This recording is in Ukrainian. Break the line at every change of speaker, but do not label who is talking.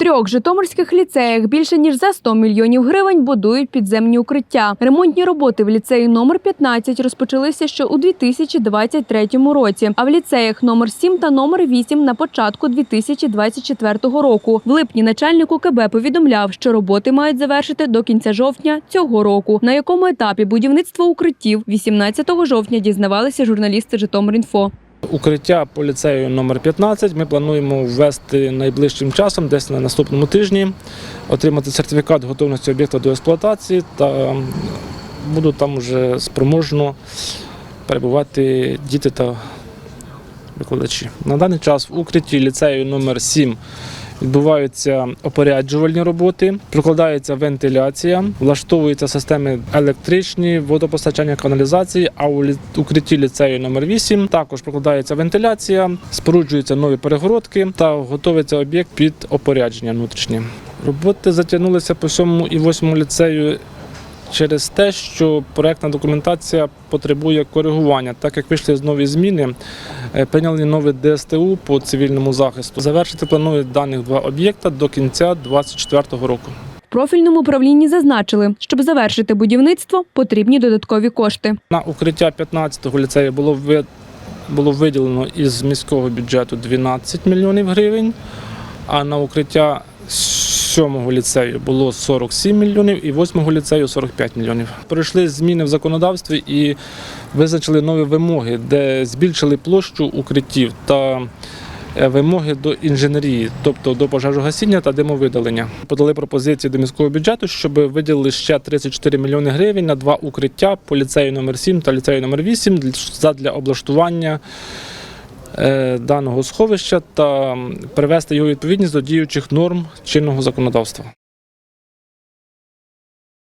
трьох житомирських ліцеях більше ніж за 100 мільйонів гривень будують підземні укриття. Ремонтні роботи в ліцеї номер 15 розпочалися ще у 2023 році, а в ліцеях номер 7 та номер 8 на початку 2024 року. В липні начальник УКБ повідомляв, що роботи мають завершити до кінця жовтня цього року. На якому етапі будівництва укриттів 18 жовтня дізнавалися журналісти Житомир.Інфо.
Укриття по ліцею номер 15 ми плануємо ввести найближчим часом, десь на наступному тижні, отримати сертифікат готовності об'єкта до експлуатації та будуть там вже спроможно перебувати діти та викладачі. На даний час в укритті ліцею номер 7 відбуваються опоряджувальні роботи, прокладається вентиляція, влаштовуються системи електричні, водопостачання каналізації. А у укритті ліцею номер 8 також прокладається вентиляція, споруджуються нові перегородки та готується об'єкт під опорядження внутрішнє. Роботи затягнулися по 7 і 8 ліцею через те, що проектна документація потребує коригування, так як вийшли з нові зміни, е, прийняли нове ДСТУ по цивільному захисту. Завершити планують даних два об'єкта до кінця 2024 року.
Профільному управлінні зазначили, щоб завершити будівництво, потрібні додаткові кошти.
На укриття 15-го ліцею було ви- було виділено із міського бюджету 12 мільйонів гривень, а на укриття 7-го ліцею було 47 мільйонів і 8-го ліцею 45 мільйонів. Пройшли зміни в законодавстві і визначили нові вимоги, де збільшили площу укриттів та е, вимоги до інженерії, тобто до пожежогасіння та димовидалення. Подали пропозиції до міського бюджету, щоб виділили ще 34 мільйони гривень на два укриття по ліцею номер 7 та ліцею номер 8 для- задля облаштування даного сховища та привести його відповідність до діючих норм чинного законодавства.